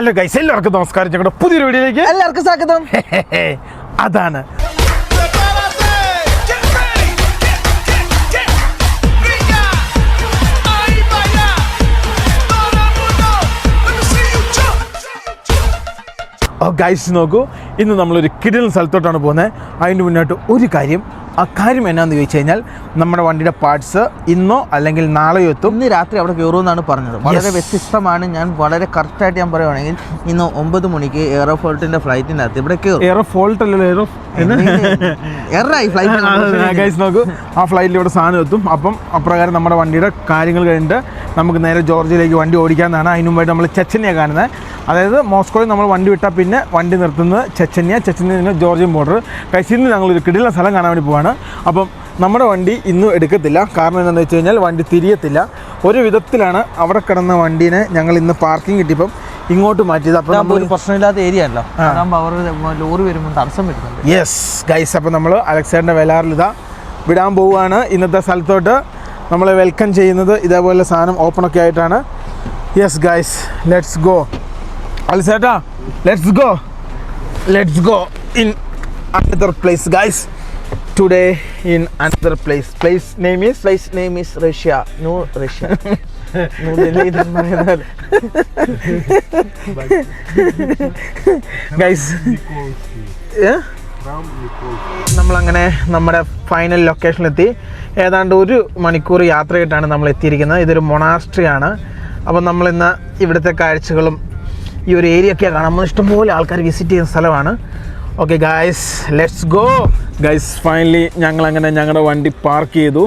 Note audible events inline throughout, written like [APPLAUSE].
Hello guys എല്ലാവർക്കും നമസ്കാരം. ഞങ്ങളുടെ പുതിയൊരു വീഡിയോയിലേക്ക് എല്ലാവർക്കും സ്വാഗതം. [LAUGHS] അതാണ്. ഗൈസ് നോക്കൂ. ഇന്ന് നമ്മളൊരു കിടിലൻ സ്ഥലത്തോട്ടാണ് പോകുന്നത്. അതിന് മുന്നോട്ട് ഒരു കാര്യം ആ കാര്യം എന്നാന്ന് ചോദിച്ചു കഴിഞ്ഞാൽ നമ്മുടെ വണ്ടിയുടെ പാർട്സ് ഇന്നോ അല്ലെങ്കിൽ നാളെയോ എത്തും. ഇന്ന് രാത്രി അവിടെ കയറുമെന്നാണ് പറഞ്ഞത്. വളരെ. വ്യത്യസ്തമാണ്. ഞാൻ വളരെ കറക്റ്റായിട്ട് ഞാൻ പറയുവാണെങ്കിൽ ഇന്ന് ഒമ്പത് മണിക്ക് എയറോഫോൾട്ടിന്റെ ഫ്ലൈറ്റിന്റെ അകത്ത് ഇവിടെ കയറും എയറോ അല്ലല്ലോ എയറോ എറായി ഫ്ലൈറ്റ് നോക്കൂ. ആ ഫ്ലൈറ്റിൽ ഇവിടെ സാധനം എത്തും. അപ്പം അപ്രകാരം നമ്മുടെ വണ്ടിയുടെ കാര്യങ്ങൾ കഴിഞ്ഞിട്ട് നമുക്ക് നേരെ ജോർജിയയിലേക്ക് വണ്ടി ഓടിക്കാമെന്നാണ്. അതിന് മുമ്പായിട്ട് നമ്മൾ ചെച്ചനെയാണ് കാണുന്നത് അതായത് മോസ്കോയിൽ നമ്മൾ വണ്ടി വിട്ടാൽ പിന്നെ വണ്ടി നിർത്തുന്നത് ചെച്ചനിയ. ചെച്ചനിയ ജോർജിയൻ ബോർഡർ ഇന്ന് ഞങ്ങളൊരു കിടിലുള്ള സ്ഥലം കാണാൻ വേണ്ടി പോവാണ്. അപ്പം നമ്മുടെ വണ്ടി ഇന്നും എടുക്കത്തില്ല. കാരണം എന്താണെന്ന് വെച്ച് കഴിഞ്ഞാൽ വണ്ടി തിരിയത്തില്ല. ഒരു വിധത്തിലാണ് അവിടെ കിടന്ന വണ്ടീനെ ഞങ്ങൾ ഇന്ന് പാർക്കിംഗ് കിട്ടിയപ്പം ഇങ്ങോട്ട് മാറ്റിയത്. അപ്പോൾ നമ്മൾ ഒരു പ്രശ്നമില്ലാത്ത ഏരിയ അല്ലോ. അവർ ലോറി വരുമ്പോൾ തടസ്സം വരുന്നുണ്ട്. യെസ് ഗൈസ് അപ്പോൾ നമ്മൾ അലക്സാണ്ടർ വെലാറിലിതാ വിടാൻ പോവുകയാണ്. ഇന്നത്തെ സ്ഥലത്തോട്ട് നമ്മൾ വെൽക്കം ചെയ്യുന്നത് ഇതേപോലെ സാധനം ഓപ്പൺ ഒക്കെ ആയിട്ടാണ്. Yes guys let's go അലസേട്ടാ let's go let's go in another place guys today in another place. Place name is? Place name is Russia. No Russia. New Delhi guys നമ്മളങ്ങനെ നമ്മുടെ ഫൈനൽ ലൊക്കേഷനിലെത്തി ഏതാണ്ട് ഒരു മണിക്കൂർ യാത്രയായിട്ടാണ് നമ്മൾ എത്തിയിരിക്കുന്നത്. ഇതൊരു മൊണാസ്ട്രിയാണ് അപ്പം നമ്മളിന്ന് ഇവിടുത്തെ കാഴ്ചകളും ഈ ഒരു ഏരിയ ഒക്കെ നമ്മൾ ഇഷ്ടംപോലെ ആൾക്കാർ വിസിറ്റ് ചെയ്യുന്ന സ്ഥലമാണ്. Okay guys let's go guys finally ഞങ്ങൾ അങ്ങനെ ഞങ്ങളുടെ വണ്ടി പാർക്ക് ചെയ്തു.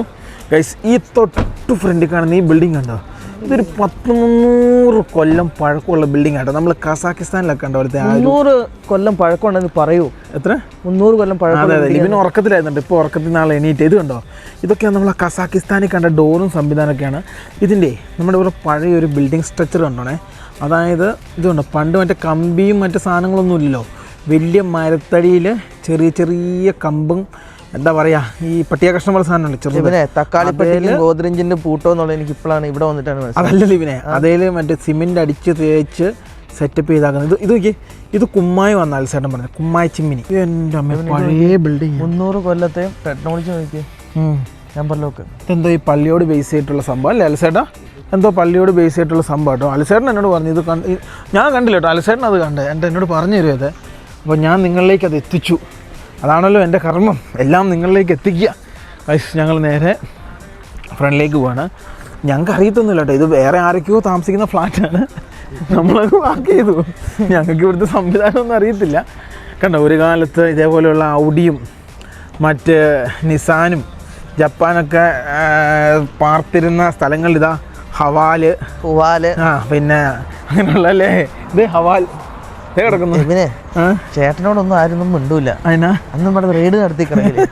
ഗൈസ് ഈ തൊട്ട് ഫ്രണ്ടിൽ കാണുന്ന ഈ ബിൽഡിംഗ് കണ്ടോ ഇതൊരു പത്ത് മുന്നൂറ് കൊല്ലം പഴക്കമുള്ള ബിൽഡിംഗ് ആട്ടോ. നമ്മൾ കസാക്കിസ്ഥാനിലൊക്കെ ഉണ്ടോ അവിടുത്തെ മുന്നൂറ് കൊല്ലം പഴക്കമുണ്ടെന്ന് പറയൂ. എത്ര? മുന്നൂറ് കൊല്ലം പഴക്കം അതെ അതെ. ഇവന് ഉറക്കത്തിലായിരുന്നുണ്ട്. ഇപ്പോൾ ഉറക്കത്തിൽ നാളെ എണീറ്റ്. ഇത് കണ്ടോ? ഇതൊക്കെയാണ് നമ്മൾ കസാക്കിസ്ഥാനിൽ കണ്ട ഡോറും സംവിധാനമൊക്കെയാണ്. ഇതിന്റെ നമ്മുടെ ഇവിടെ പഴയ ഒരു ബിൽഡിംഗ് സ്ട്രക്ചർ കണ്ടോണേ? അതായത് ഇതുണ്ട് പണ്ട് മറ്റേ കമ്പിയും മറ്റു സാധനങ്ങളൊന്നും ഇല്ലല്ലോ. വലിയ മരത്തടിയിൽ ചെറിയ ചെറിയ കമ്പും എന്താ പറയാ ഈ പട്ടിയ കഷ്ണം പോലെ സാധനമുണ്ട് ചെറുത്. ഇവനെ തക്കാളി ഗോദ്രഞ്ചിന്റെ പൂട്ടോ എന്നുള്ളത് എനിക്ക് ഇപ്പോഴാണ് ഇവിടെ വന്നിട്ടാണ് അതല്ല ലിവിനെ അതേൽ മറ്റേ സിമെന്റ് അടിച്ച് തേച്ച് സെറ്റപ്പ് ചെയ്താക്കുന്നത്. ഇത് ഇത് നോക്കി ഇത് കുമ്മായി വന്ന അൽസേട്ടൻ പറഞ്ഞത് കുമ്മായി ചിമ്മിനി. എന്റെ അമ്മ പഴയ ബിൽഡിംഗ് മുന്നൂറ് കൊല്ലത്തെ ടെക്നോളജി നോക്കി നമ്പർ ലോക്ക് എന്തോ ഈ പള്ളിയോട് ബേസ് ചെയ്തിട്ടുള്ള സംഭവം അല്ലേ അലസേട്ടാ? എന്തോ പള്ളിയോട് ബേസ് ചെയ്തിട്ടുള്ള സംഭവം കേട്ടോ. അലസേട്ടൻ എന്നോട് പറഞ്ഞു ഇത് കണ്ട് ഞാൻ കണ്ടില്ല കേട്ടോ അലസേട്ടൻ അത് കണ്ടേ എന്റെ എന്നോട് പറഞ്ഞു തരും അത് അപ്പോൾ ഞാൻ നിങ്ങളിലേക്ക് അത് എത്തിച്ചു. അതാണല്ലോ എന്റെ കർമ്മം. എല്ലാം നിങ്ങളിലേക്ക് എത്തിക്കുക. വൈസ് ഞങ്ങൾ നേരെ ഫ്രണ്ടിലേക്ക് പോവാണ്. ഞങ്ങൾക്ക് അറിയത്തൊന്നുമില്ല കേട്ടോ. ഇത് വേറെ ആരൊക്കെയോ താമസിക്കുന്ന ഫ്ലാറ്റാണ് നമ്മളത് വാക്ക് ചെയ്തു. ഞങ്ങൾക്ക് ഇവിടുത്തെ സംവിധാനമൊന്നും അറിയത്തില്ല. കണ്ടോ ഒരു കാലത്ത് ഇതേപോലെയുള്ള ഔഡിയും മറ്റ് നിസാനും ജപ്പാനൊക്കെ പാർത്തിരുന്ന സ്ഥലങ്ങളിതാ ഹവാൽ. ഹുവാൽ. ആ പിന്നെ അങ്ങനെയുള്ള അല്ലേ ഇത് ഹവാൽ. കിടക്കുന്നു. ഇവനെ ചേട്ടനോടൊന്നും ആരൊന്നും മിണ്ടൂല. അന്ന് ഇവിടെ റെയ്ഡ് നടത്തി കിടക്കില്ലേ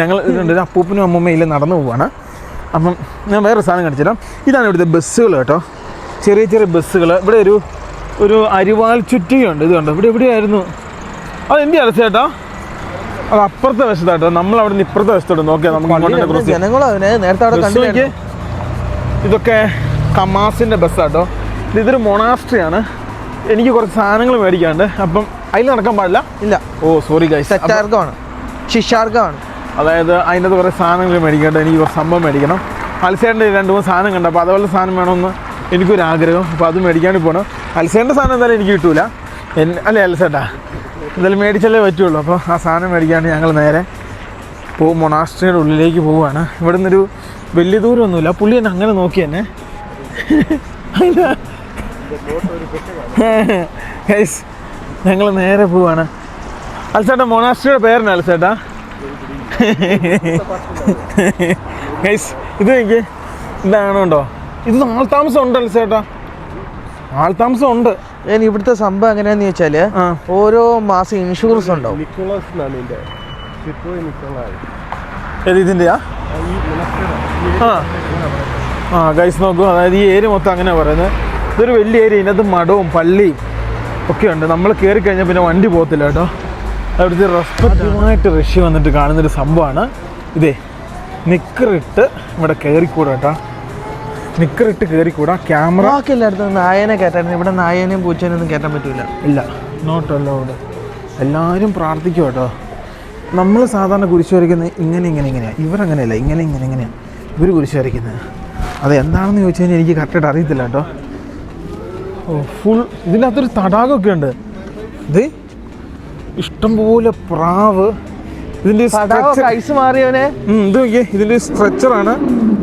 ഞങ്ങൾ ഒരു അപ്പൂപ്പനും അമ്മൂമ്മയില്ല നടന്നു പോവാണ്. അപ്പം ഞാൻ വേറെ സാധനം കാണിച്ചിരാം ഇതാണ് ഇവിടുത്തെ ബസ്സുകൾ കേട്ടോ. ചെറിയ ചെറിയ ബസ്സുകൾ. ഇവിടെ ഒരു ഒരു അരിവാൽ ചുറ്റിയുണ്ട്. ഇത് കണ്ടോ? ഇവിടെ എവിടെയായിരുന്നു? അത് എന്റെ അടച്ച ചേട്ടാ അത് അപ്പുറത്തെ വശത്താട്ടോ നമ്മൾ അവിടെ നിന്ന് ഇപ്പുറത്തെ വശത്തോട്ട് നോക്കിയാൽ നമുക്ക്. ഇതൊക്കെ കമാസിന്റെ ബസ്സാട്ടോ ഇതൊരു മൊണാസ്ട്രി ആണ്. എനിക്ക് കുറച്ച് സാധനങ്ങൾ മേടിക്കാണ്ട് അപ്പം അതിൽ നടക്കാൻ പാടില്ല. ഇല്ല. ഓ സോറി ഗൈസ് സെറ്റാർഗമാണ് ശിഷാർഗമാണ് അതായത് അതിന്റെ കുറേ സാധനങ്ങൾ മേടിക്കാണ്ട് എനിക്ക് കുറച്ച് സംഭവം മേടിക്കണം. അൽസേന്റെ രണ്ട് മൂന്ന് സാധനം കണ്ട അപ്പോൾ അതുപോലെ സാധനം വേണമെന്ന് എനിക്കൊരു ആഗ്രഹം അപ്പോൾ അത് മേടിക്കാണ്ട് പോകണം അൽസേന്റെ സാധനം എന്തായാലും എനിക്ക് കിട്ടൂല. എൻ അല്ലേ അൽസേട്ടാ? എന്തായാലും മേടിച്ചല്ലേ പറ്റുള്ളൂ. അപ്പോൾ ആ സാധനം മേടിക്കാണ്ട് ഞങ്ങൾ നേരെ പോകും മൊണാസ്ട്രിയുടെ ഉള്ളിലേക്ക് പോവുകയാണ്. ഇവിടെ നിന്നൊരു വലിയ ദൂരമൊന്നുമില്ല. പുള്ളി എന്നെ അങ്ങനെ നോക്കി തന്നെ [LAUGHS] [LAUGHS] ഞങ്ങൾ നേരെ പോവാണ്. അൽസേട്ടാ മൊണാസ്റ്റിയുടെ പേരാണ് അൽസേട്ടാ? [LAUGHS] ഗൈസ് ഇത് എനിക്ക് ഇതാണോണ്ടോ ഇത് ആൾത്താമസം ഉണ്ട് അൽസേട്ടാ. ആൾത്താമസം ഉണ്ട് ഞാൻ ഇവിടുത്തെ സംഭവം എങ്ങനെയാന്ന് ചോദിച്ചാൽ ഓരോ മാസം ഇൻഷുറൻസ് ഉണ്ടാവും. ഇതിന്റെയാ ആ ആ. ഗൈസ് നോക്കൂ. അതായത് ഈ ഏര് മൊത്തം അങ്ങനെ പറയുന്നത്. ഇതൊരു വലിയ ഏരിയ ഇതിനകത്ത് മഠവും പള്ളിയും ഒക്കെ ഉണ്ട്. നമ്മൾ കയറി കഴിഞ്ഞാൽ പിന്നെ വണ്ടി പോകത്തില്ല കേട്ടോ. അവിടുത്തെ റെസ്പെക്റ്റീവായിട്ട് റഷ്യ വന്നിട്ട് കാണുന്നൊരു സംഭവമാണ്. ഇതേ നിക്കറിട്ട് ഇവിടെ കയറിക്കൂടാ കേട്ടോ. നിക്കറിട്ട് കയറിക്കൂടാ ക്യാമറ ബാക്കി എല്ലായിടത്തും നായനെ കയറ്റായിരുന്നു ഇവിടെ നായനെയും പൂച്ചേനെയും ഒന്നും കയറ്റാൻ പറ്റൂല. ഇല്ല. നോട്ട് അവിടെ എല്ലാവരും പ്രാർത്ഥിക്കും കേട്ടോ. നമ്മൾ സാധാരണ കുരിശ് വരയ്ക്കുന്നത് ഇങ്ങനെ ഇങ്ങനെ ഇങ്ങനെയാണ് ഇവരങ്ങനെയല്ല. ഇങ്ങനെ ഇങ്ങനെ ഇങ്ങനെയാണ് ഇവർ കുരിശ് വരയ്ക്കുന്നത് അത് എന്താണെന്ന് ചോദിച്ചു കഴിഞ്ഞാൽ എനിക്ക് കറക്റ്റായിട്ട് അറിയത്തില്ല കേട്ടോ. ഓ ഫുൾ അകത്തൊരു തടാകമൊക്കെ ഉണ്ട്. ഇത് ഇഷ്ടംപോലെ പ്രാവ്. ഇതിന്റെ ഐസ് മാറിയവനെ. ഇത് നോക്കിയേ ഇതിന്റെ സ്ട്രെച്ചറാണ്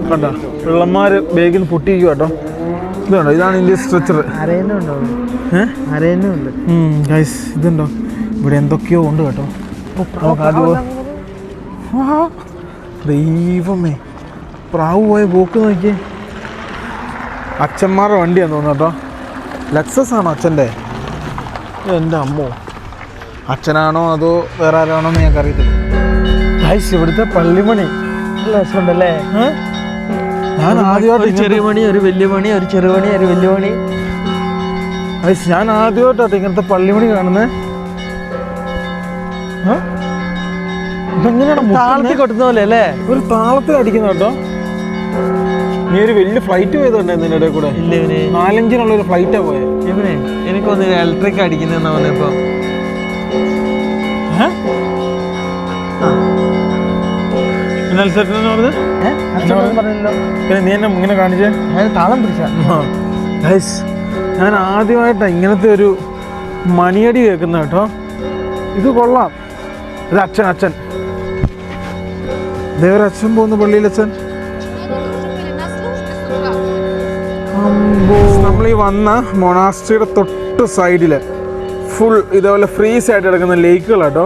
കണ്ടോ? ബാഗിൽ ബേഗിൽ പൊട്ടിയിരിക്കും കേട്ടോ. ഇതുണ്ടോ ഇതാണ് ഇതിന്റെ സ്ട്രെച്ചർ ഗൈസ് ഇതുണ്ടോ? ഇവിടെ എന്തൊക്കെയോ ഉണ്ട് കേട്ടോ. നമുക്ക് ആദ്യം ദൈവമേ. പ്രാവ് പോയ പോക്ക് നോക്കിയേ. അച്ഛന്മാരുടെ വണ്ടിയാന്ന് തോന്നുന്നു കേട്ടോ. ലക്സസ് ആണോ അച്ഛന്റെ? എന്റെ അമ്മോ. അച്ഛനാണോ അതോ വേറെ ആരാണോ ഞാൻ ഞങ്ങൾക്ക് അറിയത്തില്ല. ഇവിടുത്തെ പള്ളിമണി. രസമുണ്ടല്ലേ? ഞാൻ ആദ്യമായിട്ട് ചെറിയ മണി ഒരു വലിയ മണി ഒരു ചെറിയ മണി ഒരു വലിയ മണി. ഗൈസ് ഞാൻ ആദ്യമായിട്ടാണ് ഇങ്ങനത്തെ പള്ളിമണി കാണുന്നത്. ഇതെങ്ങനെയാണ് താളത്തിൽ കൊട്ടുന്ന പോലെ അല്ലേ ഒരു താളത്തിൽ അടിക്കുന്ന കേട്ടോ. നീ ഒരു വലിയ ഫ്ലൈറ്റ് പോയതുണ്ടായിരുന്നു ഇതിന്റെ കൂടെ? നാലഞ്ചിനുള്ള ഒരു ഫ്ലൈറ്റാ പോയത് ഇവനെ? എനിക്കൊന്ന് ഇലക്ട്രിക് അടിക്കുന്ന പറഞ്ഞല്ലോ പിന്നെ നീ എന്നെ ഇങ്ങനെ കാണിച്ചേ? താളം പിടിച്ച. ഞാൻ ആദ്യമായിട്ടാണ് ഇങ്ങനത്തെ ഒരു മണിയടി കേൾക്കുന്ന കേട്ടോ. ഇത് കൊള്ളാം. ഇത് അച്ഛൻ അച്ഛൻ. ദേവരച്ഛൻ പോകുന്ന പള്ളിയിൽ അച്ഛൻ നമ്മൾ ഈ വന്ന മൊണാസ്ട്രിയുടെ തൊട്ട് സൈഡിൽ ഫുൾ ഇതേപോലെ ഫ്രീസ് ആയിട്ട് കിടക്കുന്ന ലേക്കുകൾ കേട്ടോ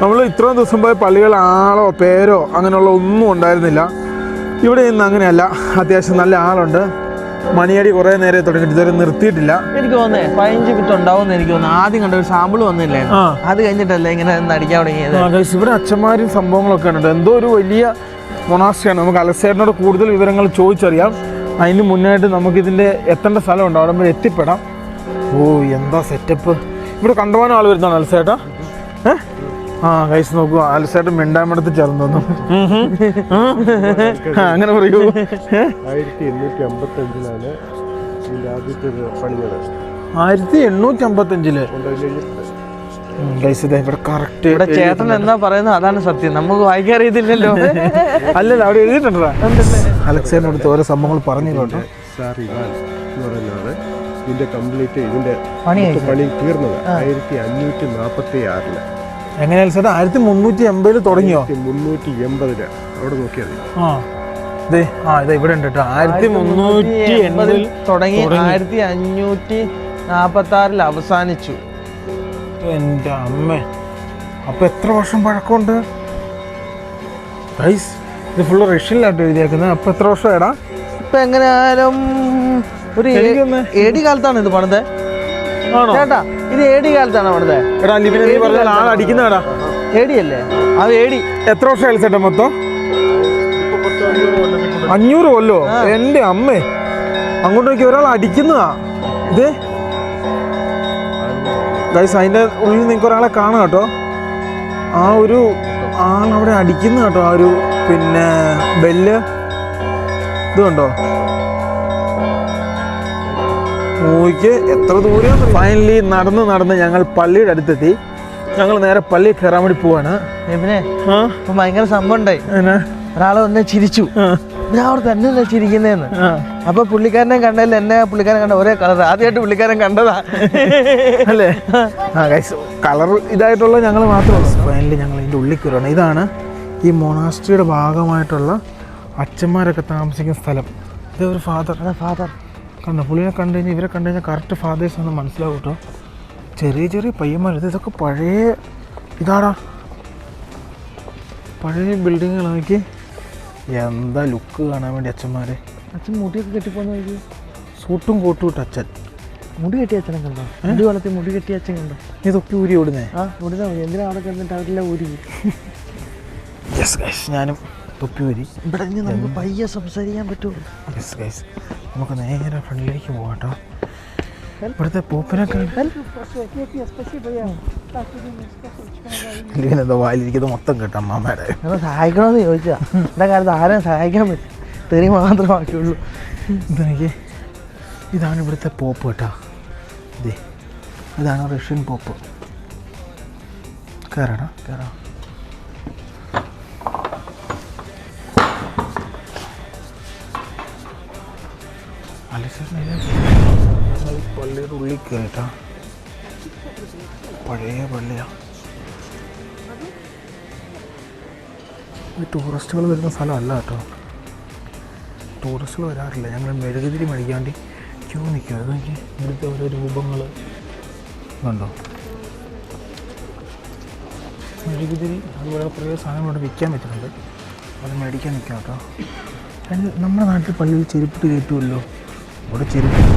നമ്മൾ ഇത്രയും ദിവസം പോയ പള്ളികൾ ആളോ പേരോ അങ്ങനെയുള്ള ഒന്നും ഉണ്ടായിരുന്നില്ല. ഇവിടെ ഇന്ന് അങ്ങനെയല്ല. അത്യാവശ്യം നല്ല ആളുണ്ട്. മണിയടി കുറേ നേരെ തുടങ്ങിയിട്ട് ഇതുവരെ നിർത്തിയിട്ടില്ല. എനിക്ക് തോന്നേ പതിനഞ്ച് മിനിറ്റ് ഉണ്ടാവും എനിക്ക് തോന്നുന്നു. ആദ്യം കണ്ട ഒരു സാമ്പിൾ വന്നില്ലേ? അത് കഴിഞ്ഞിട്ടല്ലേ ഇങ്ങനെ അടിക്കാൻ തുടങ്ങിയത്? ഇവിടെ അച്ഛന്മാരും സംഭവങ്ങളൊക്കെ ഉണ്ട്. എന്തോ ഒരു വലിയ മൊണാസ്ട്രിയാണ്. നമുക്ക് അലസേറിനോട് കൂടുതൽ വിവരങ്ങൾ ചോദിച്ചറിയാം. അതിന് മുന്നായിട്ട് നമുക്കിതിന്റെ എത്തേണ്ട സ്ഥലമുണ്ട്. അവിടെ വരെ എത്തിപ്പെടാം. ഓ എന്താ സെറ്റപ്പ് ഇവിടെ കണ്ടുപോകാൻ ആൾ വരുന്നതാണ് അൽസേട്ടാ. ഏ? ആ കൈസ് നോക്കൂ. അലസേട്ടൻ മിണ്ടാമടത്ത് ചേർന്ന്. തന്നു അങ്ങനെ പറയൂ? ആയിരത്തി എണ്ണൂറ്റി അമ്പത്തഞ്ചിലാണ് ഇതിന്റെ ആദ്യത്തെ ആയിരത്തി എണ്ണൂറ്റി അമ്പത്തഞ്ചിൽ കറക്റ്റ് ഇവിടെ ചേട്ടൻ എന്താ പറയുന്നത്? അതാണ് സത്യം. നമുക്ക് വായിക്കാൻ അറിയത്തില്ലല്ലോ. അല്ലല്ല അവിടെ എഴുതിയിട്ടുണ്ടാ അലക്സേനടുത്ത് ഓരോ സംഭവങ്ങൾ പറഞ്ഞു കേട്ടോ. പറയുന്നത്. ഇതിന്റെ കംപ്ലീറ്റ് ഇതിന്റെ പണി പണി തീർന്നത് ആയിരത്തി അഞ്ഞൂറ്റി നാൽപ്പത്തി ആറിൽ എങ്ങനെയാണ് സാർ ആയിരത്തി മുന്നൂറ്റി എൺപതിൽ തുടങ്ങിയോ? മുന്നൂറ്റി എൺപതിൽ അവിടെ നോക്കിയാൽ ആ. ദേ ആ ഇതാ ഇവിടെ ഉണ്ട് കേട്ടോ. ആയിരത്തി മുന്നൂറ്റി എൺപതിൽ തുടങ്ങി. ആയിരത്തി അഞ്ഞൂറ്റി നാൽപ്പത്തി ആറിൽ അവസാനിച്ചു എന്റെ അമ്മ. അപ്പൊ എത്ര വർഷം പഴക്കമുണ്ട്? ഗൈസ് ഇത് ഫുള്ള് റഷ്യനിലായിട്ട് എഴുതിയേക്കുന്നത് അപ്പോൾ എത്ര വർഷം ഇടാം ഇപ്പം എങ്ങനെയായാലും ഒരു ഏടി കാലത്താണ് ഇത് പണിത്. ചേട്ടാ ഇത് ഏടി കാലത്താണ് പണിത്. എടാ ലിബിനെ നീ പറഞ്ഞാൽ ഏടി അല്ലേ ആ ഏടി. എത്ര വർഷം ആയി ചേട്ടാ മൊത്തം? അഞ്ഞൂറ് കൊല്ലോ? എന്റെ അമ്മേ. അങ്ങോട്ട് നോക്കി ഒരാൾ അടിക്കുന്നതാ. ഇത്? ഗൈസ് അതിന്റെ ഉള്ളിൽ നിങ്ങൾക്ക് ഒരാളെ കാണാം കേട്ടോ. ആ ഒരു ആളവിടെ അടിക്കുന്ന കേട്ടോ ആ ഒരു പിന്നെ ബെല്ല്? ഇതുണ്ടോ കണ്ടോ? നോക്കിക്ക് എത്ര ദൂരം ഫൈനലി നടന്ന് നടന്ന് ഞങ്ങൾ പള്ളിയുടെ അടുത്തെത്തി. ഞങ്ങൾ നേരെ പള്ളി കയറാൻ വേണ്ടി പോവാണ്. പിന്നെ? ഭയങ്കര സംഭവം ഉണ്ടായി. എന്നാ? ഒരാളെ വന്ന് ചിരിച്ചു. ഞാൻ അവിടെ തന്നെയല്ലേ ചിരിക്കുന്നതെന്ന് അപ്പൊ പുള്ളിക്കാരനെ കണ്ടതിൽ എന്നെ പുള്ളിക്കാരൻ കണ്ട ഒരേ കളർ ആദ്യമായിട്ട് പുള്ളിക്കാരൻ കണ്ടതാ. അല്ലേ? [LAUGHS] കളർ ഇതായിട്ടുള്ള ഞങ്ങൾ മാത്രമേ ഫൈനലി ഞങ്ങൾ ഇതിന്റെ ഉള്ളിൽ കയറണം ഇതാണ് ഈ മൊണാസ്ട്രിയുടെ ഭാഗമായിട്ടുള്ള അച്ഛന്മാരൊക്കെ താമസിക്കുന്ന സ്ഥലം. ഇത് ഒരു ഫാദർ അതാ ഫാദർ കണ്ടു? പുള്ളിനെ കണ്ടു കഴിഞ്ഞാൽ ഇവരെ കണ്ടു കഴിഞ്ഞാൽ കറക്റ്റ് ഫാദേഴ്സ് ഒന്ന് മനസ്സിലാവും കേട്ടോ. ചെറിയ ചെറിയ പയ്യന്മാർ ഇത് ഇതൊക്കെ പഴയ ഇതാടാ. പഴയ ബിൽഡിങ്ങുകളാക്കി എന്താ ലുക്ക് കാണാൻ വേണ്ടി അച്ഛന്മാരെ? അച്ഛൻ മുടിയൊക്കെ കെട്ടിപ്പോന്ന് നോക്കി സൂട്ടും കോട്ടും ഇട്ട് അച്ഛൻ. മുടി കെട്ടിയ അച്ഛനെ കണ്ടോ? മുടി വളർത്തി മുടി കെട്ടിയ അച്ഛൻ കണ്ടോ? ഇതൊക്കെ ഊരി ഓടുന്നേ ആ മുടി എന്തിനാ അവിടെ കിടന്നിട്ട് അവരെല്ലാം ഊരി? യെസ് ഗൈസ് ഞാനും തൊപ്പി വരി. ഇവിടെ നിന്ന് നമുക്ക് പയ്യെ സംസാരിക്കാൻ പറ്റുമോ യെസ് ഗൈസ് നമുക്ക് നേരെ ഫ്രണ്ടിലേക്ക് പോകാം ഇവിടുത്തെ പൂപ്പിനെ എന്തോ വായിലിരിക്കുന്നത് മൊത്തം കേട്ടോ അമ്മാമ്മയുടെ. എന്നെ സഹായിക്കണമെന്ന് ചോദിച്ചാ. എന്താ കാലത്ത് ആരെയും സഹായിക്കാൻ പറ്റും. തെറി മാത്രമാക്കിയുള്ളൂ. ഇതെനിക്ക് ഇതാണ് ഇവിടുത്തെ പോപ്പ് കേട്ടോ. ഇതേ ഇതാണ് റഷ്യൻ പോപ്പ്. കയറടാ കയറാം പള്ളിയുടെ ഉള്ളിൽ കയറിട്ടാ പഴയ പള്ളിയാ. ഈ ടൂറിസ്റ്റുകൾ വരുന്ന സ്ഥലമല്ല കേട്ടോ. ടൂറിസ്റ്റുകൾ വരാറില്ല. ഞങ്ങൾ മെഴുകുതിരി മേടിക്കാണ്ട് ക്യൂ നിൽക്കുക അത് എനിക്ക് ഇവിടുത്തെ ഓരോ രൂപങ്ങൾ കണ്ടോ? മെഴുകുതിരി അതുപോലെ കുറേ സാധനങ്ങൾ ഇവിടെ വിൽക്കാൻ പറ്റുന്നുണ്ട്. അത് മേടിക്കാൻ നിൽക്കാം കേട്ടോ. നമ്മുടെ നാട്ടിൽ പള്ളിയിൽ ചെരുപ്പിട്ട് കയറ്റുമല്ലോ? ഇവിടെ ചിരിക്കും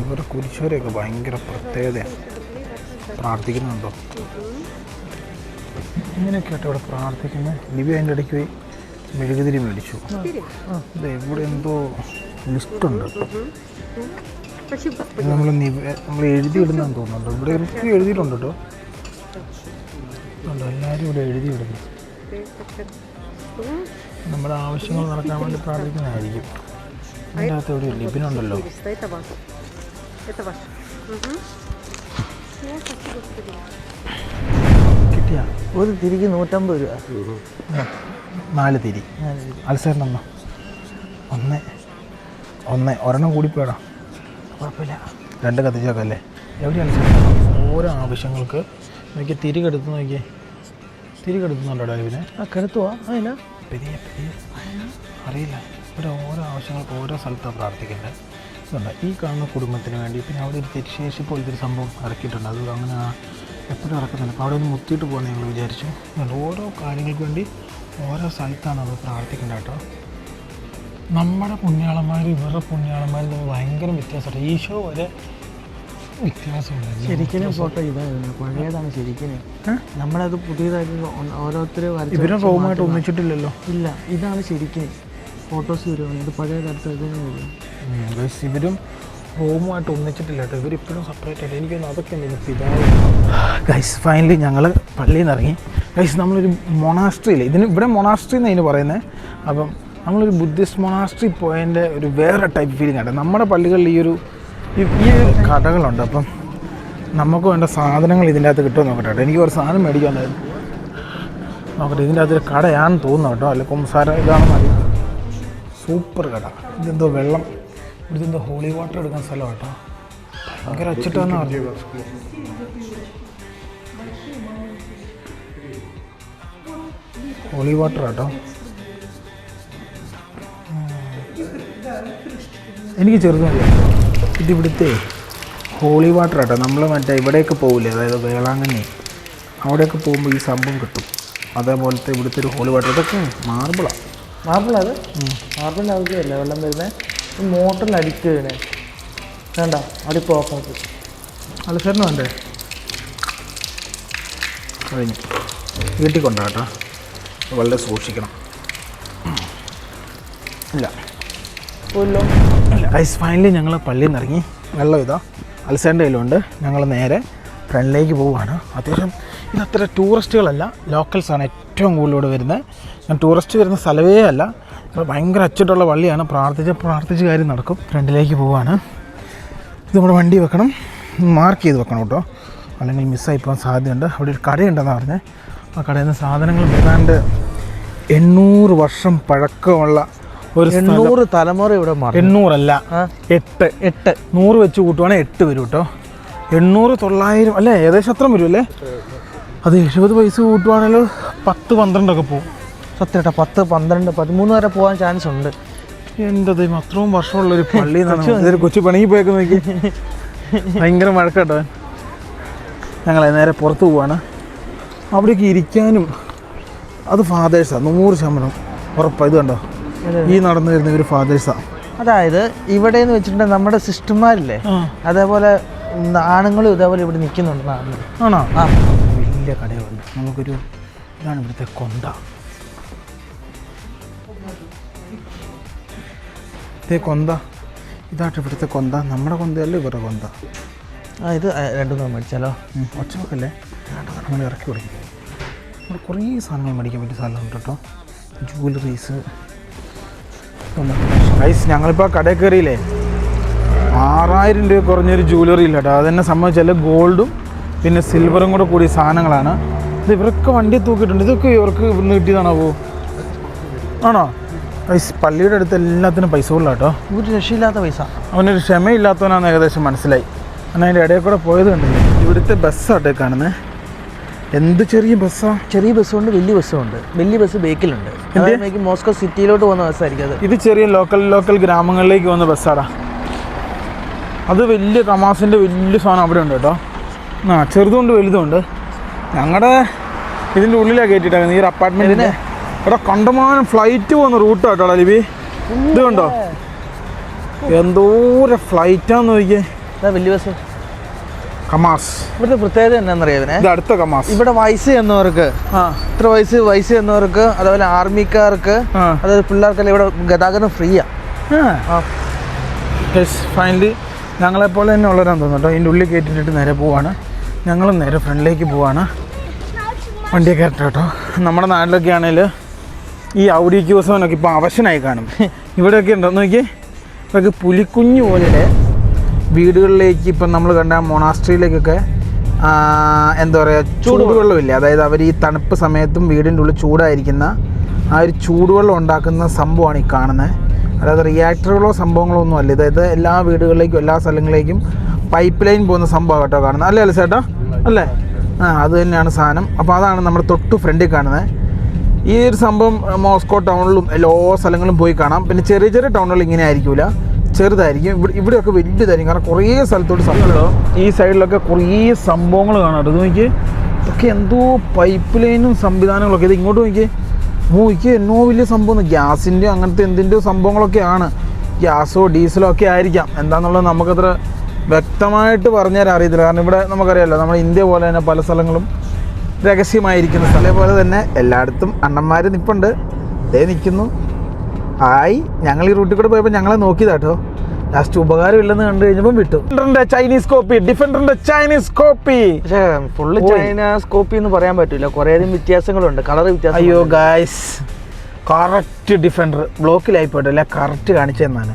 ഇവരുടെ കുരിശോരെയൊക്കെ ഭയങ്കര പ്രത്യേകതയാണ്. പ്രാർത്ഥിക്കുന്നുണ്ടോ? ഇങ്ങനെയൊക്കെ ആട്ടോ ഇവിടെ പ്രാർത്ഥിക്കുന്നത് ലിബി അതിന്റെ ഇടയ്ക്ക് പോയി മെഴുകുതിരി മേടിച്ചു. അതെ ഇവിടെ എന്തോ ലിസ്റ്റുണ്ട് ഉണ്ട്. നമ്മൾ നമ്മൾ എഴുതിയിടുന്നതെന്ന് തോന്നുന്നുണ്ട്? ഇവിടെ എനിക്ക് എഴുതിയിട്ടുണ്ട് കേട്ടോ. എല്ലാവരും ഇവിടെ എഴുതിയിടുന്നു. നമ്മുടെ ആവശ്യങ്ങൾ നടക്കാൻ വേണ്ടി പ്രാർത്ഥിക്കുന്നതായിരിക്കും. ഇതിനകത്ത് എവിടെ ലിബിനുണ്ടല്ലോ കിട്ടിയ? ഒരു തിരിക്ക് നൂറ്റമ്പത് രൂപ. നാല് തിരി. അൽസേറിനമ്മ ഒന്ന്. ഒന്ന്. ഒരെണ്ണം കൂടി കൂടിപ്പോയടാ കുഴപ്പമില്ല. രണ്ട് കത്തിച്ചേക്കല്ലേ എവിടെയാണ് ഓരോ ആവശ്യങ്ങൾക്ക് നോക്കിയ തിരി കെടുത്ത് നോക്കിയേ. തിരി കെടുത്തുന്നുണ്ടോ ഡാലിവിനെ ആ കെടുത്തുവാ അതിനാ? പെരിയ പെരിയ. അറിയില്ല. ഇവിടെ ഓരോ ആവശ്യങ്ങൾക്ക് ഓരോ സ്ഥലത്താണ് പ്രാർത്ഥിക്കേണ്ടത്. ഇതുണ്ട്. ഈ കാണുന്ന കുടുംബത്തിന് വേണ്ടി പിന്നെ അവിടെ ഒരു തിരിശേഷി പോലത്തെ ഒരു സംഭവം ഇറക്കിയിട്ടുണ്ട് അത് അങ്ങനെ എപ്പോഴും ഇറക്കുന്നില്ല അപ്പോൾ അവിടെ ഒന്ന് മുത്തിയിട്ട് പോകാൻ ഞങ്ങൾ വിചാരിച്ചു. ഓരോ കാര്യങ്ങൾക്ക് വേണ്ടി ഓരോ സ്ഥലത്താണ് അത് പ്രാർത്ഥിക്കേണ്ടത് കേട്ടോ. നമ്മുടെ പുണ്യാളന്മാർ ഇവരുടെ പുണ്യാളന്മാർ തമ്മിൽ ഭയങ്കര വ്യത്യാസമുണ്ട് ഈശോ വരെ വ്യത്യാസമുണ്ട്. ശരിക്കും ഫോട്ടോ ഇതായിരുന്നു. പഴയതാണ് ശരിക്കും. നമ്മളത് പുതിയതായിട്ട് ഓരോരുത്തർ ഇവരും റോമായിട്ട് ഒന്നിച്ചിട്ടില്ലല്ലോ. ഇല്ല. ഇതാണ് ശരിക്കും. ഫോട്ടോസ് വരുവാണ് ഇത് പഴയ കാലത്ത് ഇവരും ഹോമുമായിട്ട് ഒന്നിച്ചിട്ടില്ല കേട്ടോ. ഇവരിപ്പോഴും സെപ്പറേറ്റ് ആയിട്ട് എനിക്കൊന്നും അതൊക്കെ എന്തെങ്കിലും പിതാവ് ഗൈസ് ഫൈനലി ഞങ്ങൾ പള്ളിയിൽ നിന്ന് ഇറങ്ങി. ഗൈസ് നമ്മളൊരു മൊണാസ്ട്രിയിൽ ഇതിന് ഇവിടെ മൊണാസ്ട്രി എന്ന് അതിന് പറയുന്നത് അപ്പം നമ്മളൊരു ബുദ്ധിസ്റ്റ് മൊണാസ്ട്രി പോയതിന്റെ ഒരു വേറെ ടൈപ്പ് ഫീലിംഗ് ആണ് നമ്മുടെ പള്ളികളിൽ ഈ ഒരു ഈ ഒരു കടകളുണ്ട് അപ്പം നമുക്ക് വേണ്ട സാധനങ്ങൾ ഇതിന്റെ അകത്ത് കിട്ടുമോ നോക്കട്ടെ കേട്ടോ. എനിക്ക് ഒരു സാധനം മേടിക്കാൻ നോക്കട്ടെ ഇതിന്റെ അകത്തൊരു കടയാണെന്ന് തോന്നുന്നു കേട്ടോ. അല്ല കുംസാര ഇതാണെന്ന് അറിയാം സൂപ്പർ കട. ഇതെന്തോ വെള്ളം. ഇവിടുത്തെ എന്തോ ഹോളി വാട്ടർ എടുക്കാൻ സ്ഥലം കേട്ടോ ഭയങ്കര അച്ചിട്ടാന്ന് പറഞ്ഞു ഹോളി വാട്ടർ കേട്ടോ എനിക്ക് ചെറുത് മതി. ഇതിവിടുത്തെ ഹോളി വാട്ടർ കേട്ടോ നമ്മൾ മറ്റേ ഇവിടെയൊക്കെ പോകില്ലേ അതായത് വേളാങ്കണ്ണി. അവിടെയൊക്കെ പോകുമ്പോൾ ഈ സംഭവം കിട്ടും. അതേപോലത്തെ ഇവിടുത്തെ ഒരു ഹോളി വാട്ടർ ഇതൊക്കെ മാർബിളാണ് മാർബിൾ അത്? മാർബിളിന്റെ ആവശ്യമല്ല. വെള്ളം വരുന്നത് മോട്ടറിൽ അടിച്ച് വീണേ വേണ്ട. അടിപ്പ് ഓഫാക്കി അലസറിന് വേണ്ടേ? കഴിഞ്ഞു. വീട്ടിൽ കൊണ്ടാട്ടോ വളരെ സൂക്ഷിക്കണം. ഇല്ല. പോയില്ലോ. ഐസ് ഫൈനലി ഞങ്ങൾ പള്ളിയിൽ നിന്ന് ഇറങ്ങി. വെള്ളം ഇതാ. അൽസേന്റെ കയ്യിലുണ്ട്. ഞങ്ങൾ നേരെ ഫ്രണ്ടിലേക്ക് പോവുകയാണ്. അത്യാവശ്യം ഇത് അത്ര ടൂറിസ്റ്റുകളല്ല ലോക്കൽസാണ് ഏറ്റവും കൂടുതൽ ഇവിടെ വരുന്നത്. ഞാൻ ടൂറിസ്റ്റ് വരുന്ന സ്ഥലമേ അല്ല ഭയങ്കര അച്ചിട്ടുള്ള വള്ളിയാണ് പ്രാർത്ഥിച്ച് പ്രാർത്ഥിച്ച് കാര്യം നടക്കും. ഫ്രണ്ടിലേക്ക് പോവാണ്. ഇത് നമ്മുടെ വണ്ടി വെക്കണം. മാർക്ക് ചെയ്ത് വെക്കണം കേട്ടോ. അല്ലെങ്കിൽ മിസ്സായി പോകാൻ സാധ്യതയുണ്ട്. അവിടെ ഒരു കടയുണ്ടെന്നാണ് പറഞ്ഞത് ആ കടയിൽ നിന്ന് സാധനങ്ങൾ ഏതാണ്ട് എണ്ണൂറ് വർഷം പഴക്കമുള്ള ഒരു. എണ്ണൂറ് തലമുറ ഇവിടെ എണ്ണൂറല്ല. എട്ട്. എട്ട്. നൂറ് വെച്ച് കൂട്ടുവാണെങ്കിൽ എട്ട് വരും കേട്ടോ. എണ്ണൂറ് തൊള്ളായിരം അല്ലേ? ഏകദേശം അത്രയും വരും അല്ലേ? അത് എഴുപത് പൈസ കൂട്ടുവാണെങ്കിൽ പത്ത് പന്ത്രണ്ടൊക്കെ പോകും സത്യം കേട്ടോ പത്ത് പന്ത്രണ്ട് പതിമൂന്ന് വരെ പോകാൻ ചാൻസ് ഉണ്ട്. എന്റെ ദൈവം അത്രയും വർഷമുള്ളൊരു [LAUGHS] പള്ളി ഇതൊരു കൊച്ചു പണിക്ക് പോയൊക്കെ നോക്കി. [LAUGHS] ഭയങ്കര മഴക്കട്ടോ. ഞങ്ങൾ നേരെ പുറത്ത് പോവാണ്. അവിടേക്ക് ഇരിക്കാനും അത് ഫാദേഴ്സാണ് നൂറ് ശമനം ഉറപ്പാണ് ഇത് കണ്ടോ? ഈ നടന്നു വരുന്ന ഒരു ഫാദേഴ്സാണ് അതായത് ഇവിടെ എന്ന് വെച്ചിട്ടുണ്ടെങ്കിൽ നമ്മുടെ സിസ്റ്റർമാരില്ലേ? അതേപോലെ ആണുങ്ങളും ഇതേപോലെ ഇവിടെ നിൽക്കുന്നുണ്ട് ആണോ? ആ. വലിയ കടയുണ്ട്. നമുക്കൊരു ഇതാണ് ഇവിടുത്തെ കൊന്ത ഇതേ കൊന്ത. ഇതാട്ട് ഇവിടുത്തെ കൊന്ത. നമ്മുടെ കൊന്തയല്ല ഇവരുടെ കൊന്ത. ആ ഇത് രണ്ടും മേടിച്ചാലോ? ഒച്ചവെക്കല്ലേ നമ്മൾ ഇറക്കി കൊടുക്കും. നമ്മൾ കുറേ സാധനങ്ങൾ മേടിക്കാൻ പറ്റിയ സാധനമുണ്ട് കേട്ടോ. ജുവലറീസ് റൈസ് ഞങ്ങളിപ്പോൾ കടയിൽ കയറിയില്ലേ? ആറായിരം രൂപ കുറഞ്ഞൊരു ജുവലറി ഇല്ല കേട്ടോ. അതെന്നെ സംബന്ധിച്ചാൽ ഗോൾഡും പിന്നെ സിൽവറും കൂടെ കൂടി സാധനങ്ങളാണ്. ഇത് ഇവരൊക്കെ വണ്ടി തൂക്കിയിട്ടുണ്ട്. ഇതൊക്കെ ഇവർക്ക് ഇവിടുന്ന് കിട്ടിയതാണോ പോ ആണോ പള്ളിയുടെ അടുത്ത് എല്ലാത്തിനും പൈസ ഉള്ള കേട്ടോ ഒരു രക്ഷയില്ലാത്ത പൈസ. അവനൊരു ക്ഷമയില്ലാത്തവനാന്ന് ഏകദേശം മനസ്സിലായി. എന്നാൽ അതിന്റെ ഇടയിൽ കൂടെ പോയത് കണ്ടില്ലേ? ഇവിടുത്തെ ബസ്സാട്ടെ കാണുന്നത് എന്ത് ചെറിയ ബസ്സാ? ചെറിയ ബസ്സുണ്ട് വലിയ ബസ്സുണ്ട് വലിയ ബസ് ബേക്കിലുണ്ട്. മോസ്കോ സിറ്റിയിലോട്ട് പോകുന്ന ബസ്സായിരിക്കും അത്. ഇത് ചെറിയ ലോക്കൽ ലോക്കൽ ഗ്രാമങ്ങളിലേക്ക് പോകുന്ന ബസ്സാടാ. അത് വലിയ തമാസിന്റെ വലിയ സാധനം അവിടെ ഉണ്ട് കേട്ടോ. ആ ചെറുതുണ്ട് വലുതുണ്ട്. ഞങ്ങളുടെ ഇതിന്റെ ഉള്ളിലാണ് കയറ്റിയിട്ടാണ് ഈ ഒരു അപ്പാർട്ട്മെന്റിന് ഇവിടെ കണ്ടമാനം ഫ്ലൈറ്റ് പോകുന്ന റൂട്ടാട്ടോ ലിബി ഇത് കണ്ടോ? എന്തോരം ഫ്ലൈറ്റാന്ന് നോക്കിയേ. വലിയ ബസ് കമാസ്. ഇവിടുത്തെ പ്രത്യേകത എന്നാണെന്നറിയാം ഇതിനെ? ഇത് അടുത്ത കമാസ്. ഇവിടെ വയസ്സ് എന്നവർക്ക് ആ. ഇത്ര വയസ്സ് വയസ്സ് എന്നവർക്ക് അതുപോലെ ആർമിക്കാർക്ക് അതായത് പിള്ളേർക്കെല്ലാം ഇവിടെ ഗതാഗതം ഫ്രീയാ ആ. ഫൈനലി ഞങ്ങളെപ്പോലെ തന്നെ ഉള്ളവരാന്ന് തോന്നുന്നു കേട്ടോ. ഇതിന്റെ ഉള്ളിൽ കയറ്റിയിട്ട് നേരെ പോവാണ്. ഞങ്ങളും നേരെ ഫ്രണ്ടിലേക്ക് പോവാണ്. വണ്ടിയെ കയറട്ടെ കേട്ടോ. നമ്മുടെ നാട്ടിലൊക്കെ ആണെങ്കിൽ ഈ ഔഡി ക്യൂസവനൊക്കെ ഇപ്പോൾ അവശനായി കാണും. ഇവിടെയൊക്കെ ഉണ്ടോ? നോക്കി ഇവർക്ക് പുലിക്കുഞ്ഞു പോലെ വീടുകളിലേക്ക് ഇപ്പം നമ്മൾ കണ്ട മൊണാസ്ട്രിയിലേക്കൊക്കെ എന്താ പറയുക ചൂടുവെള്ളമില്ലേ. അതായത് അവർ ഈ തണുപ്പ് സമയത്തും വീടിന്റെ ഉള്ളിൽ ചൂടായിരിക്കുന്ന ആ ഒരു ചൂടുവെള്ളം ഉണ്ടാക്കുന്ന സംഭവമാണ് ഈ കാണുന്നത്. അതായത് റിയാക്ടറുകളോ സംഭവങ്ങളോ ഒന്നും അല്ല. അതായത് എല്ലാ വീടുകളിലേക്കും എല്ലാ സ്ഥലങ്ങളിലേക്കും പൈപ്പ് ലൈൻ പോകുന്ന സംഭവം കേട്ടോ കാണുന്നത്. അല്ലേ അല്ലേ ചേട്ടാ അല്ലേ? ആ അത് തന്നെയാണ് സാധനം. അപ്പോൾ അതാണ് നമ്മുടെ തൊട്ട് ഫ്രണ്ടിൽ കാണുന്നത്. ഈ ഒരു സംഭവം മോസ്കോ ടൗണിലും എല്ലാ സ്ഥലങ്ങളും പോയി കാണാം. പിന്നെ ചെറിയ ചെറിയ ടൗണുകൾ ഇങ്ങനെ ആയിരിക്കില്ല ചെറുതായിരിക്കും. ഇവിടെ ഇവിടെയൊക്കെ വലിയതായിരിക്കും കാരണം കുറേ സ്ഥലത്തോട്ട് സംഭവം ഈ സൈഡിലൊക്കെ കുറേ സംഭവങ്ങൾ കാണാം അത് ഇത് നോക്കി ഒക്കെ എന്തോ പൈപ്പ് ലൈനും സംവിധാനങ്ങളൊക്കെ. ഇത് ഇങ്ങോട്ട് നോക്കി നോക്കി എന്നോ വലിയ സംഭവം ഗ്യാസിന്റെ അങ്ങനത്തെ എന്തിന്റെയോ സംഭവങ്ങളൊക്കെയാണ്. ഗ്യാസോ ഡീസലോ ഒക്കെ ആയിരിക്കാം. എന്താണെന്നുള്ളത് നമുക്കത്ര വ്യക്തമായിട്ട് പറഞ്ഞാൽ അറിയത്തില്ല. കാരണം ഇവിടെ നമുക്കറിയാമല്ലോ നമ്മുടെ ഇന്ത്യ പോലെ തന്നെ പല സ്ഥലങ്ങളും രഹസ്യമായിരിക്കുന്ന സ്ഥലം. പോലെ തന്നെ എല്ലായിടത്തും അണ്ണന്മാർ നിൽപ്പുണ്ട് ദേ നിൽക്കുന്നു ആയി. ഞങ്ങൾ ഈ റൂട്ടിൽ കൂടെ പോയപ്പോൾ ഞങ്ങളെ നോക്കിയതാട്ടോ ലാസ്റ്റ് ഉപകാരമില്ലെന്ന് കണ്ടു കഴിഞ്ഞപ്പോൾ വിട്ടു. ഡിഫൻഡറിന്റെ ചൈനീസ് കോപ്പി ഡിഫൻഡറിന്റെ ചൈനീസ് കോപ്പി പക്ഷേ ഫുള്ള് ചൈനീസ് കോപ്പി എന്ന് പറയാൻ പറ്റില്ല കുറേയധികം വ്യത്യാസങ്ങളുണ്ട്. കളർ വ്യത്യാസം അയ്യോ ഗായ്സ് കറക്റ്റ് ഡിഫൻഡർ ബ്ലോക്കിലായിപ്പോട്ടെ അല്ല കറക്റ്റ് കാണിച്ചെന്നാണ്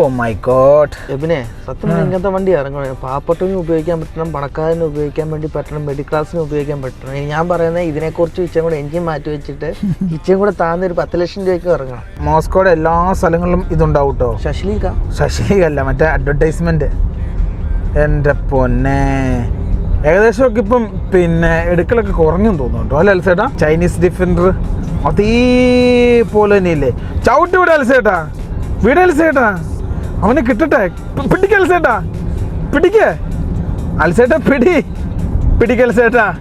ഓ മൈ ഗോഡ് എബിനെ സത്യം ഇങ്ങനത്തെ വണ്ടി ഇറങ്ങണം. പാവപ്പെട്ടവന് ഉപയോഗിക്കാൻ പറ്റണം പണക്കാരന് ഉപയോഗിക്കാൻ വേണ്ടി പറ്റണം മിഡിൽ ക്ലാസ്സിന് ഉപയോഗിക്കാൻ പറ്റണം. ഇനി ഞാൻ പറയുന്നത് ഇതിനെ ഇതിനെക്കുറിച്ച് ഇച്ചയും കൂടെ എഞ്ചിൻ മാറ്റി വെച്ചിട്ട് ഇച്ചയും കൂടെ താഴ്ന്ന ഒരു പത്ത് ലക്ഷം രൂപയ്ക്ക് ഇറങ്ങണം. മോസ്കോയുടെ എല്ലാ സ്ഥലങ്ങളിലും ഇതുണ്ടാവും കേട്ടോ ശശിലീക ശശിലീക അല്ല മറ്റേ അഡ്വർടൈസ്മെന്റ് എന്റെ പൊന്നെ. ഏകദേശമൊക്കെ ഇപ്പം പിന്നെ എടുക്കലൊക്കെ കുറഞ്ഞു തോന്നുന്നുണ്ടോ അല്ല അൽസേട്ടാ? ചൈനീസ് ഡിഫൻഡർ അതേപോലെ തന്നെയില്ലേ. ചവിട്ട് വിട അൽസേട്ടാ. വിട അൽസേട്ടാ. അവനെ കിട്ടട്ടെ. പിടിക്ക പിടിക്ക് അൽസേട്ടാ. പിടിക്ക. അൽസേട്ട പിടി. പിടിക്കൽസേട്ടാ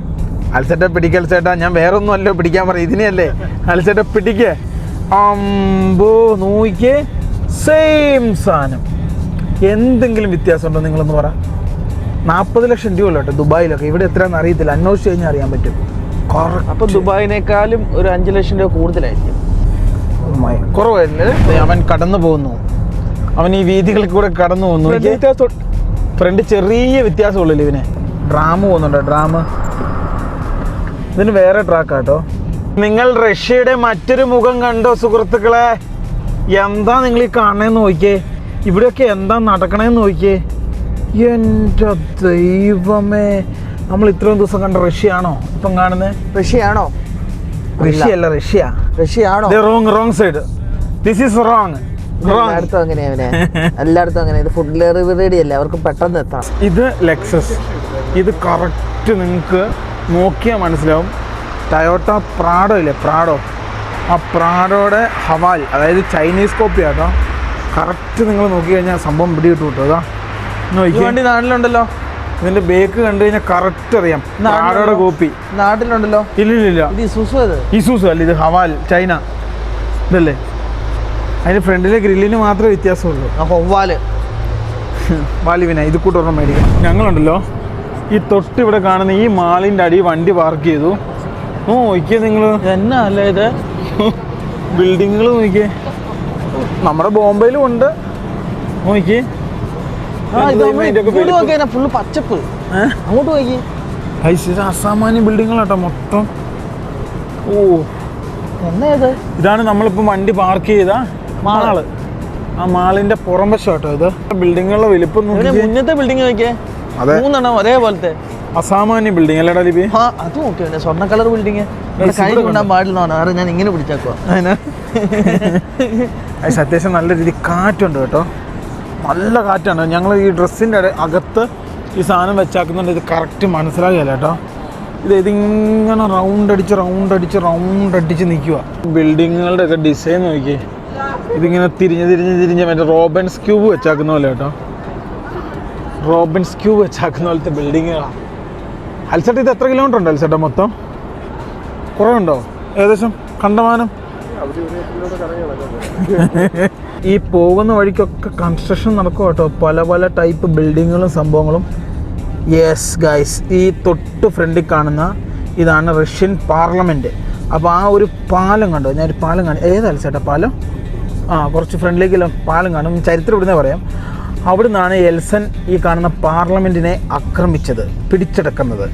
അൽസേട്ടാ. പിടിക്കൽസേട്ടാ ഞാൻ വേറെ ഒന്നും അല്ലോ പിടിക്കാൻ പറയും ഇതിനെയല്ലേ? അൽസേട്ട പിടിക്ക. അമ്പോ നോക്കിയേ സെയിം സാധനം. എന്തെങ്കിലും വ്യത്യാസമുണ്ടോ നിങ്ങളൊന്ന് പറ. നാൽപ്പത് ലക്ഷം രൂപ കേട്ടോ ദുബായിലൊക്കെ. ഇവിടെ എത്രയാണെന്ന് അറിയത്തില്ല. അന്വേഷിച്ച് കഴിഞ്ഞാൽ അറിയാൻ പറ്റും. അപ്പൊ ദുബായിനേക്കാളും ഒരു അഞ്ച് ലക്ഷം രൂപ കൂടുതലായിരിക്കും. കുറവായിരുന്നു. അവൻ കടന്നു പോകുന്നു. അവൻ ഈ വീതികളിൽ കൂടെ കടന്നു പോകുന്നു ഫ്രണ്ട് ചെറിയ വ്യത്യാസമുള്ളൂ ഇവനെ. ഡ്രാമ പോകുന്നുണ്ടോ ഡ്രാമ ഇതിന് വേറെ ട്രാക്കാട്ടോ നിങ്ങൾ റഷ്യയുടെ മറ്റൊരു മുഖം കണ്ടോ സുഹൃത്തുക്കളെ? എന്താ നിങ്ങൾ ഈ കാണണേന്ന് നോക്കിയേ? ഇവിടെയൊക്കെ എന്താ നടക്കണേന്ന് നോക്കിയേ? എന്റെ ദൈവമേ. നമ്മൾ ഇത്രയും ദിവസം കണ്ട റഷ്യ ആണോ ഇപ്പം കാണുന്നത് റഷ്യയാണോ? റഷ്യ അല്ല. റഷ്യ. റഷ്യ ആണോ wrong wrong side this is wrong എല്ലായിടത്തും അങ്ങനെയാ അവനെ. എല്ലായിടത്തും അങ്ങനെ. ഇത് ഫുഡ് ഡെലിവറി അല്ലേ അവർക്ക് പെട്ടെന്ന് എത്താം ഇത് ലെക്സസ് ഇത് കറക്റ്റ് നിങ്ങൾക്ക് നോക്കിയാൽ മനസ്സിലാവും. ടയോട്ട പ്രാഡോ ഇല്ലേ? പ്രാഡോ ആ പ്രാഡോയുടെ ഹവാൽ അതായത് ചൈനീസ് കോപ്പി ആട്ടോ കറക്റ്റ് നിങ്ങൾ നോക്കി കഴിഞ്ഞാൽ സംഭവം പിടികിട്ടു കിട്ടും അതാ ഈ വണ്ടി നാട്ടിലുണ്ടല്ലോ. ഇതിന്റെ ബേക്ക് കണ്ടു കഴിഞ്ഞാൽ കറക്റ്റ് അറിയാം. പ്രാഡോയുടെ കോപ്പി നാട്ടിലുണ്ടല്ലോ. ഇല്ല ഇല്ല ഇല്ല ഇത് സുസു ഇത് ഇസൂസു അല്ല ഇത് ഹവാൽ ചൈന ഇതല്ലേ? അതിന് ഫ്രണ്ടിലെ ഗ്രില്ലിന് മാത്രമേ വ്യത്യാസമുള്ളൂ. ആ ഹൊവ്വാൽ വാലിവിനെ ഇത് കൂട്ടൊരെണ്ണം മേടിക്കാം. ഞങ്ങളുണ്ടല്ലോ. ഈ തൊട്ട് ഇവിടെ കാണുന്ന ഈ മാളിന്റെ അടി വണ്ടി പാർക്ക് ചെയ്തു. നോക്കിയേ നിങ്ങൾ എന്നാ അല്ലേ ഇത്? ബിൽഡിങ്ങുകൾ നോക്കിയേ. നമ്മുടെ ബോംബെയിലും ഉണ്ട്. നോക്കിയേ. ഫുള്ള് പച്ചപ്പ്. അങ്ങോട്ട് നോക്കി ഐശ്വര്യ അസാമാന്യ ബിൽഡിങ്ങുകളാട്ടോ മൊത്തം. ഓ. എന്നാ ഇത്? ഇതാണ് നമ്മളിപ്പോൾ വണ്ടി പാർക്ക് ചെയ്ത. മാൾ. ആ മാളിന്റെ പുറംവശം കേട്ടോ ഇത്. ബിൽഡിങ്ങുകളുടെ വലിപ്പം മുന്നത്തെ ബിൽഡിംഗ് നോക്കിയേ? അതെ. മൂന്നെണ്ണം ഒരേപോലത്തെ. അസാമാന്യ ബിൽഡിംഗ് അല്ലേടാ ലിപി ആ അത് നോക്കിയാ. സ്വർണ കളർ ബിൽഡിംഗ് കൈ കൊണ്ടാൻ പാടില്ലെന്നാണ് ആരെ ഞാൻ ഇങ്ങനെ പിടിച്ചേക്കുക അത് അത്യാവശ്യം നല്ല രീതിയിൽ കാറ്റുണ്ട് കേട്ടോ. നല്ല കാറ്റാണ്. ഞങ്ങൾ ഈ ഡ്രസ്സിന്റെ അകത്ത് ഈ സാധനം വെച്ചാക്കുന്നുണ്ട്. ഇത് കറക്റ്റ് മനസ്സിലാകില്ല കേട്ടോ? ഇത് ഇതിങ്ങനെ റൗണ്ട് അടിച്ച് റൗണ്ട് അടിച്ച് റൗണ്ട് അടിച്ച് നിൽക്കുക ബിൽഡിങ്ങുകളുടെ ഒക്കെ ഡിസൈൻ നോക്കി ഇതിങ്ങനെ തിരിഞ്ഞ് തിരിഞ്ഞ് തിരിഞ്ഞ് മറ്റേ റോബൻസ് ക്യൂബ് വെച്ചാക്കുന്ന പോലെ കേട്ടോ. റോബൻസ് ക്യൂബ് വെച്ചാക്കുന്ന പോലത്തെ ബിൽഡിങ്ങുകളാണ് അൽസട്ട് ഇത് എത്ര കിലോമീറ്റർ ഉണ്ട് അൽസട്ട മൊത്തം? കുറേ ഉണ്ടോ ഏകദേശം കണ്ടമാനം? ഈ പോകുന്ന വഴിക്കൊക്കെ കൺസ്ട്രക്ഷൻ നടക്കും കേട്ടോ. പല പല ടൈപ്പ് ബിൽഡിങ്ങുകളും സംഭവങ്ങളും. യെസ് ഗൈസ് ഈ തൊട്ട് ഫ്രണ്ടിൽ കാണുന്ന ഇതാണ് റഷ്യൻ പാർലമെന്റ് അപ്പോൾ ആ ഒരു പാലം കണ്ടോ? ഞാൻ പാലം കാണും ഏതല്ല ചേട്ടാ പാലം? ആ കുറച്ച് ഫ്രണ്ടിലേക്കെല്ലാം പാലം കാണും. ചരിത്രം ഇവിടുന്ന് പറയാം. അവിടെ നിന്നാണ് എൽസൺ ഈ കാണുന്ന പാർലമെന്റിനെ ആക്രമിച്ചത് പിടിച്ചെടുക്കുന്നത്.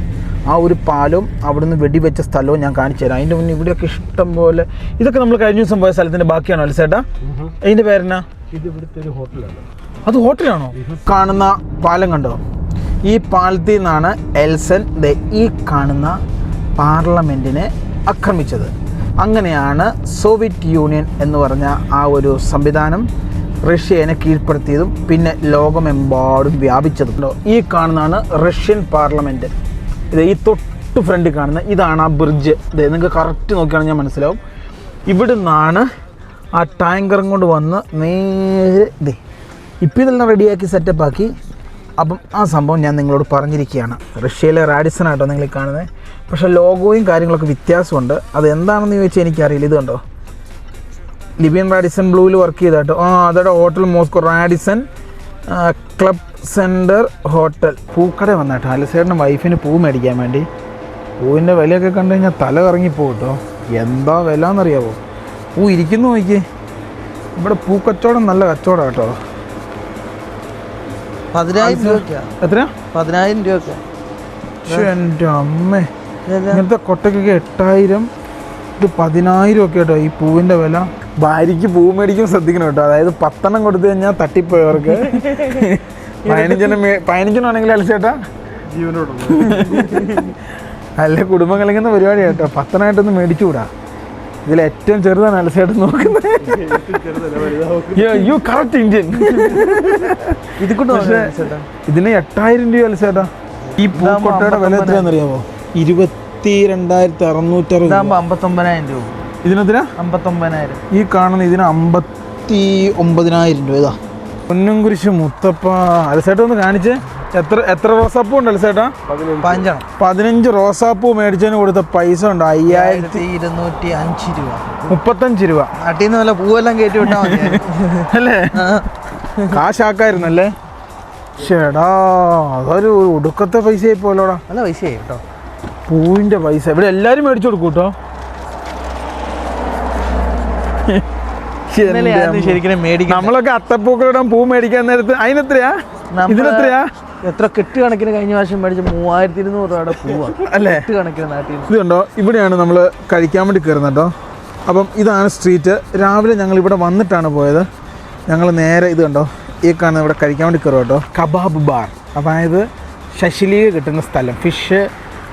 ആ ഒരു പാലവും അവിടുന്ന് വെടിവെച്ച സ്ഥലവും ഞാൻ കാണിച്ചു തരാം. അതിന്റെ മുന്നേ ഇവിടെയൊക്കെ ഇഷ്ടം പോലെ ഇതൊക്കെ നമ്മൾ കഴിഞ്ഞ ദിവസം പോയ സ്ഥലത്തിന്റെ ബാക്കിയാണോ അൽസേട്ടാ അതിന്റെ പേരെന്നാ? ഇത് ഇവിടുത്തെ ഒരു ഹോട്ടലാണ്. അത് ഹോട്ടലാണോ? കാണുന്ന പാലം കണ്ടോ? ഈ പാലത്തിൽ നിന്നാണ് എൽസൺ ദേ ഈ കാണുന്ന പാർലമെന്റിനെ ആക്രമിച്ചത്. അങ്ങനെയാണ് സോവിയറ്റ് യൂണിയൻ എന്ന് പറഞ്ഞ ആ ഒരു സംവിധാനം റഷ്യനെ കീഴ്പ്പെടുത്തിയതും പിന്നെ ലോകമെമ്പാടും വ്യാപിച്ചതും? ഈ കാണുന്നതാണ് റഷ്യൻ പാർലമെന്റ് ഇത് ഈ തൊട്ട് ഫ്രണ്ടിൽ കാണുന്ന ഇതാണ് ആ ബ്രിഡ്ജ്. ഇത് നിങ്ങൾക്ക് കറക്റ്റ് നോക്കിയാണെങ്കിൽ ഞാൻ മനസ്സിലാവും. ഇവിടെ നിന്നാണ് ആ ടാങ്കറും കൊണ്ട് വന്ന് നേരെ ഇതേ ഇപ്പം ഇതെല്ലാം റെഡിയാക്കി സെറ്റപ്പാക്കി അപ്പം ആ സംഭവം ഞാൻ നിങ്ങളോട് പറഞ്ഞിരിക്കുകയാണ്. റഷ്യയിലെ റാഡിസൺ ആട്ടോ നിങ്ങൾ കാണുന്നത്. പക്ഷേ ലോഗോയും കാര്യങ്ങളൊക്കെ വ്യത്യാസമുണ്ട്. അത് എന്താണെന്ന് ചോദിച്ചാൽ എനിക്കറിയില്ല. ഇത് കണ്ടോ? ലിബിയൻ റാഡിസൺ ബ്ലൂവിൽ വർക്ക് ചെയ്താട്ടോ ആ അതോടെ hotel Moscow. Radisson club centre hotel. പൂക്കട വന്നേട്ടോ അലസേറിന്റെ വൈഫിന് പൂ മേടിക്കാൻ വേണ്ടി. പൂവിന്റെ വിലയൊക്കെ കണ്ടു കഴിഞ്ഞാൽ തല കറങ്ങിപ്പോകും കേട്ടോ എന്താ വില എന്നറിയാവോ പൂ ഇരിക്കുന്നു നോക്കി ഇവിടെ പൂക്കച്ചവടം നല്ല കച്ചവടം കേട്ടോ. പതിനായിരം രൂപ എത്ര? പതിനായിരം രൂപ എന്റെ അമ്മേ. ഇങ്ങനത്തെ കൊട്ടയ്ക്കൊക്കെ എട്ടായിരം ഇത് പതിനായിരം ഒക്കെ കേട്ടോ ഈ പൂവിന്റെ വില. ഭാര്യയ്ക്ക് പൂ മേടിക്കും ശ്രദ്ധിക്കണം കേട്ടോ. അതായത് പത്തെണ്ണം കൊടുത്തു കഴിഞ്ഞാൽ തട്ടിപ്പോയവർക്ക്. [LAUGHS] പതിനഞ്ചെണ്ണം പതിനഞ്ചെണ്ണാണെങ്കിൽ അലച്ചേട്ടാ ജീവനോട് അല്ല കുടുംബം കളിക്കുന്ന പരിപാടി കേട്ടോ. പത്തനായിട്ടൊന്ന് മേടിച്ചുകൂടാ. ഇതിൽ ഏറ്റവും ചെറുതാണ് അലസേട്ടൻ നോക്കുന്നത്. യു കറക്റ്റ് ഇന്ത്യൻ ഇത് ഇതിന് എട്ടായിരം രൂപ അലസേട്ടാ ഈ പൂക്കൊട്ടയുടെ വില എത്രയാണെന്നറിയാമോ ഇരുപത്തി രണ്ടായിരത്തി അറുന്നൂറ്ററുപത് അമ്പത്തൊമ്പതിനായിരം രൂപ. അമ്പത്തൊമ്പതിനായിരം. ഈ കാണുന്ന ഇതിന് അമ്പത്തി ഒമ്പതിനായിരം രൂപ ഇതാ. പൊന്നുംകുരിശ് മുത്തപ്പ അലസേട്ട ഒന്ന് കാണിച്ച്. എത്ര എത്ര റോസാപ്പൂ ഉണ്ട് അലസേട്ടാ? പതിനഞ്ചാണ് പതിനഞ്ച്. റോസാപ്പൂ മേടിച്ചതിന് കൊടുത്ത പൈസ ഉണ്ട്. അയ്യായിരത്തി ഇരുന്നൂറ്റി അഞ്ച് രൂപ. മുപ്പത്തഞ്ച് രൂപ. നാട്ടിൽ നിന്ന് വല്ല പൂവെല്ലാം കയറ്റി വിട്ടാൽ മതി. അല്ലേ? കാശാക്കായിരുന്നല്ലേ? ചേടാ അതൊരു ഒടുക്കത്തെ പൈസ ആയി പോലോടാ നല്ല പൈസ ആയി കേട്ടോ. പൂവിന്റെ പൈസ. ഇവിടെ എല്ലാരും മേടിച്ചു കൊടുക്കും കേട്ടോ. ശരിക്കും മേടിക്കാൻ നമ്മളൊക്കെ അത്തപ്പൂക്കളിടാൻ പൂ മേടിക്കാൻ നേരത്ത് അതിനെത്രയാ? ഇതിനെത്രയാ? എത്ര കെട്ട് കണക്കിന് കഴിഞ്ഞ വർഷം മേടിച്ച മൂവായിരത്തി ഇരുന്നൂറ് രൂപയുടെ പൂവാണ് അല്ലേ? കെട്ട് കണക്കിന് നാട്ടിൽ. ഇതുണ്ടോ ഇവിടെയാണ് നമ്മൾ കഴിക്കാൻ വേണ്ടി കയറുന്നത് കേട്ടോ. അപ്പം ഇതാണ് സ്ട്രീറ്റ്. രാവിലെ ഞങ്ങൾ ഇവിടെ വന്നിട്ടാണ് പോയത്. ഞങ്ങൾ നേരെ ഇത് കണ്ടോ? ഈ കാണുന്ന ഇവിടെ കഴിക്കാൻ വേണ്ടി കയറും കേട്ടോ. Kebab bar. അതായത് ശശിലിക കിട്ടുന്ന സ്ഥലം. ഫിഷ്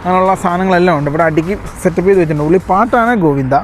അങ്ങനെയുള്ള സാധനങ്ങളെല്ലാം ഉണ്ട്. ഇവിടെ അടുക്കി സെറ്റപ്പ് ചെയ്ത് വെച്ചിട്ടുണ്ട്. ഉള്ളി പാട്ടാണ് ഗോവിന്ദ.